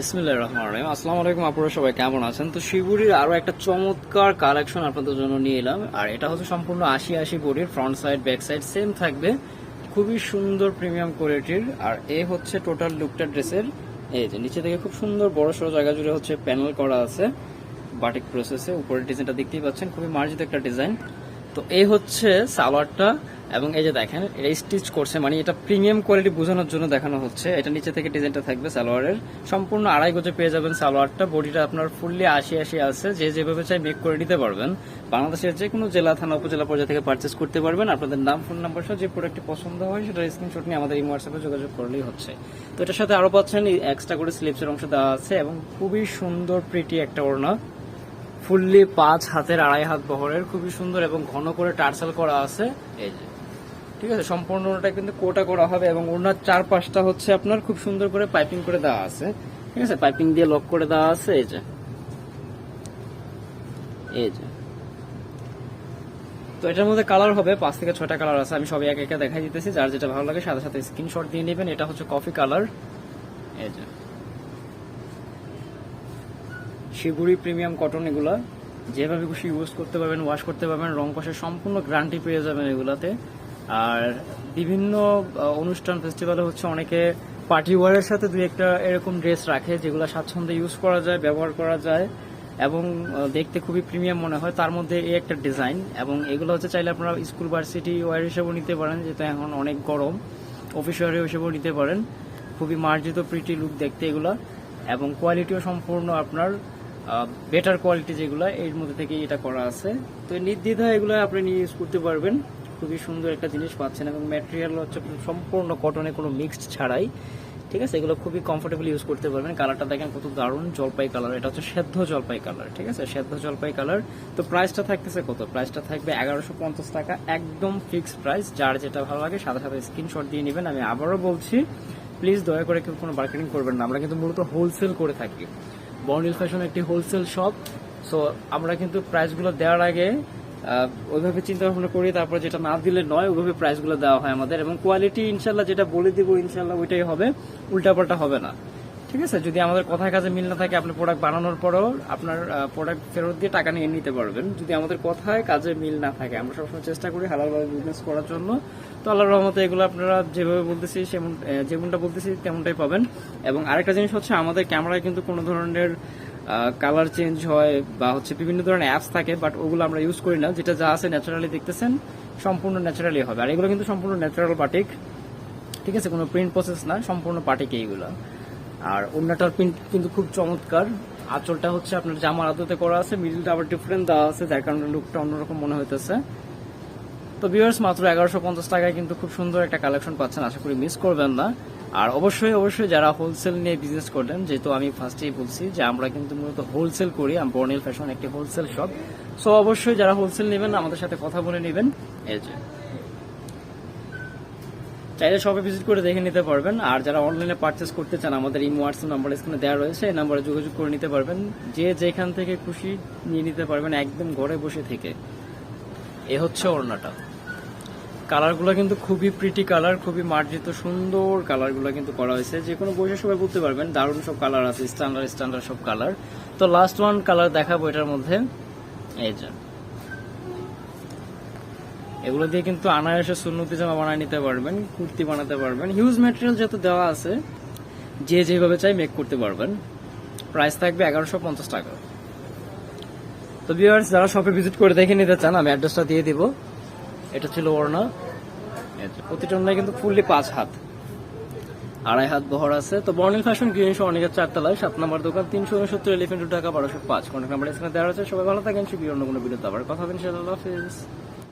বিসমিল্লাহ রহমান রহিম। আসসালামু আলাইকুম, আপনারা সবাই কেমন আছেন? তো শিবুরির আরও একটা চমৎকার কালেকশন আপনাদের জন্য নিয়ে এলাম। আর এটা হচ্ছে সম্পূর্ণ আশি আশি বডির front side back side same থাকবে। খুবই সুন্দর প্রিমিয়াম কোয়ালিটির আর এ হচ্ছে টোটাল লুকটা ড্রেসের। এই যে, নিচে থেকে খুব সুন্দর বড় সড়ো জায়গা জুড়ে হচ্ছে প্যানেল করা আছে। বাটিক প্রসেসে উপরের ডিজাইনটা দেখতেই পাচ্ছেন। খুবই মার্জিত একটা ডিজাইন তো এই হচ্ছে সালোয়ারটা এবং এই যে দেখেন, এটা স্টিচ করছে মানে এটা প্রিমিয়াম কোয়ালিটি বোঝানোর জন্য দেখানো হচ্ছে। এটা নিচে থেকে ডিজাইনটা থাকবে সালোয়ারের। সম্পূর্ণ আড়াই গজে পেয়ে যাবেন সালোয়ারটা। বডিটা আপনার ফুললি আশি আশি আছে। যে যেভাবে চাই মেক করে নিতে পারবেন। বাংলাদেশের যে কোনো জেলা, থানা, উপজেলা পর্যায়ে থেকে পারচেস করতে পারবেন। আপনাদের নাম ফোন নাম্বার সহ যে প্রোডাক্টটি পছন্দ হয়, সেটা স্ক্রিনশট নিয়ে আমাদের এই হোয়াটসঅ্যাপে যোগাযোগ করলেই হচ্ছে। তো এটার সাথে আরও পাচ্ছেন এক্সট্রা করে স্লিপসের অংশ দেওয়া আছে এবং খুবই সুন্দর প্রিটি একটা ওড়না। ফুললি পাঁচ হাতের আড়াই হাত বহরের খুবই সুন্দর এবং ঘন করে টার্সেল করা আছে। এই যে। ঠিক আছে সম্পূর্ণ সম্পূর্ণটা কিন্তু কোটা করা হবে এবং ওনার চার পাঁচটা হচ্ছে আপনার খুব সুন্দর করে পাইপিং করে দেওয়া আছে। ঠিক আছে পাইপিং দিয়ে লক করে দেওয়া আছে এই যে। এই যে। তো এটার মধ্যে কালার হবে পাঁচ থেকে ছয়টা কালার আছে আমি সবাই একে একে দেখাই দিতেছি। যার যেটা ভালো লাগে সাথে সাথে স্ক্রিনশট দিয়ে নেবেন এটা হচ্ছে কফি কালার। এই যে। শিগুড়ি প্রিমিয়াম কটন এগুলা, যেভাবে খুশি ইউজ করতে পারবেন ওয়াশ করতে পারবেন, রং কষের সম্পূর্ণ গ্যারান্টি পেয়ে যাবেন এগুলাতে। আর বিভিন্ন অনুষ্ঠান ফেস্টিভ্যালে হচ্ছে অনেকে পার্টি ওয়ারের সাথে দুই একটা এরকম ড্রেস রাখে, যেগুলো স্বাচ্ছন্দ্যে ইউজ করা যায়, ব্যবহার করা যায়, এবং দেখতে খুবই প্রিমিয়াম মনে হয়। তার মধ্যে এই একটা ডিজাইন এবং এগুলো হচ্ছে চাইলে আপনারা স্কুল ভার্সিটি ওয়ার হিসেবেও নিতে পারেন যেহেতু এখন অনেক গরম। অফিস ওয়ার হিসেবেও নিতে পারেন। খুবই মার্জিত প্রিটি লুক দেখতে এগুলা, এবং কোয়ালিটিও সম্পূর্ণ আপনার বেটার কোয়ালিটি যেগুলো, এর মধ্যে থেকে এটা করা আছে। তো নির্দ্বিধা এগুলো আপনি নিয়ে ইউজ করতে পারবেন। খুবই সুন্দর একটা জিনিস পাচ্ছেন এবং ম্যাটেরিয়াল হচ্ছে সম্পূর্ণ কটনে কোনো মিক্সড ছাড়াই, ঠিক আছে? এগুলো খুবই কমফোর্টেবল ইউজ করতে পারবেন। কালারটা দেখেন কত দারুণ জলপাই কালার এটা হচ্ছে সেদ্ধ জলপাই কালার ঠিক আছে? সেদ্ধ জলপাই কালার তো প্রাইসটা থাকতেছে কত? প্রাইসটা থাকবে এগারোশো পঞ্চাশ টাকা, একদম ফিক্সড প্রাইস যার যেটা ভালো লাগে সাথে সাথে স্ক্রিনশট দিয়ে নেবেন। আমি আবারও বলছি প্লিজ দয়া করে কেউ কোনো মার্কেটিং করবেন না। আমরা কিন্তু মূলত হোলসেল করে থাকি। বর্নিল ফ্যাশন একটি হোলসেল শপ সো আমরা কিন্তু প্রাইসগুলো দেওয়ার আগে ওইভাবে চিন্তা ভাবনা করি, তারপর যেটা না দিলে নয়, ওইভাবে প্রাইসগুলো দেওয়া হয় আমাদের, এবং কোয়ালিটি ইনশাল্লাহ যেটা বলে দিব ইনশাল্লাহ ওইটাই হবে, উল্টাপাল্টা হবে না। ঠিক আছে, যদি আমাদের কথায় কাজে মিল না থাকে আপনি প্রোডাক্ট বানানোর পরেও আপনার প্রোডাক্ট ফেরত দিয়ে টাকা নিয়ে নিতে পারবেন। যদি আমাদের কথায় কাজে মিল না থাকে, আমরা সবসময় চেষ্টা করি হালালভাবে বিজনেস করার জন্য। তো আল্লাহর রহমতে এগুলো আপনারা যেভাবে বলতেছি, সেমন যেমনটা বলতেছি, তেমনটাই পাবেন। এবং আরেকটা জিনিস হচ্ছে, আমাদের ক্যামেরায় কিন্তু কোনো ধরনের কালার চেঞ্জ হয় বা হচ্ছে বিভিন্ন ধরনের অ্যাপস থাকে বাট ওগুলো আমরা ইউজ করি না। যেটা যা আছে ন্যাচারালি দেখতেছেন, সম্পূর্ণ ন্যাচারালি হবে। আর এগুলো কিন্তু সম্পূর্ণ ন্যাচারাল বাটিক ঠিক আছে, কোনো প্রিন্ট প্রসেস না, সম্পূর্ণ পাটিক এইগুলো। আর অন্যটার প্রিন্ট কিন্তু খুব চমৎকার। আঁচলটা হচ্ছে আপনার জামার আদতে করা আছে, মিডিলটা আবার ডিফারেন্ট দেওয়া আছে, যার কারণে লুকটা অন্যরকম মনে হইতেছে। তো ভিউয়ার্স মাত্র এগারোশো পঞ্চাশ টাকায় কিন্তু খুব সুন্দর একটা কালেকশন পাচ্ছেন, আশা করি মিস করবেন না। আর অবশ্যই অবশ্যই যারা হোলসেল নিয়ে বিজনেস করলেন, যেহেতু আমি ফার্স্টেই বলছি যে আমরা কিন্তু মূলত হোলসেল করি বর্নিল ফ্যাশন একটি হোলসেল শপ সো অবশ্যই যারা হোলসেল নেবেন, আমাদের সাথে কথা বলে নেবেন। এই যে। চাইলে শপে ভিজিট করে দেখে নিতে পারবেন। আর যারা অনলাইনে পারচেস করতে চান, আমাদের এই হোয়াটসঅ্যাপ নাম্বার স্ক্রিনে দেওয়া রয়েছে, এই নাম্বারে যোগাযোগ করে নিতে পারবেন। যে যেখান থেকে খুশি নিয়ে নিতে পারবেন, একদম ঘরে বসে থেকে। এ হচ্ছে ওড়নাটা। কালারগুলো কিন্তু খুবই প্রিটি কালার খুবই মার্জিত, সুন্দর কালারগুলো কিন্তু করা হয়েছে। যে কোনো বসে সবাই বলতে পারবেন, দারুণ সব কালার আছে স্ট্যান্ডার্ড স্ট্যান্ডার্ড সব কালার তো লাস্ট ওয়ান কালার দেখাবো এটার মধ্যে। এই যে। এগুলো দিয়ে কিন্তু আনারসে সুন্নতি জামা বানায় নিতে পারবেন, কুর্তি বানাতে পারবেন। হিউজ ম্যাটেরিয়াল যত দেওয়া আছে, যে যেভাবে চাই মেক করতে পারবেন। প্রাইস থাকবে এগারোশো পঞ্চাশ টাকা। তো ভিউয়ার্স যারা শপে ভিজিট করে দেখে নিতে চান, আমি অ্যাড্রেসটা দিয়ে দিব। এটা ছিল ওড়না। প্রতিটা ওড়নায় কিন্তু ফুললি পাঁচ হাত। আড়াই হাত বহর আছে। তো বর্নিল ফ্যাশন গ্রিন শো অনেকের চারতলায়, সাত নম্বর দোকান, তিনশো উনসত্তর এলিফেন্ট টাকা বারোশো পাঁচ। কন্ট্যাক্ট নাম্বার এখানে দেওয়া আছে সবাই ভালো থাকেন সুবি অন্য কোনো ভিডিওতে আবার কথা হবে, ইনশাআল্লাহ। হাফেজ।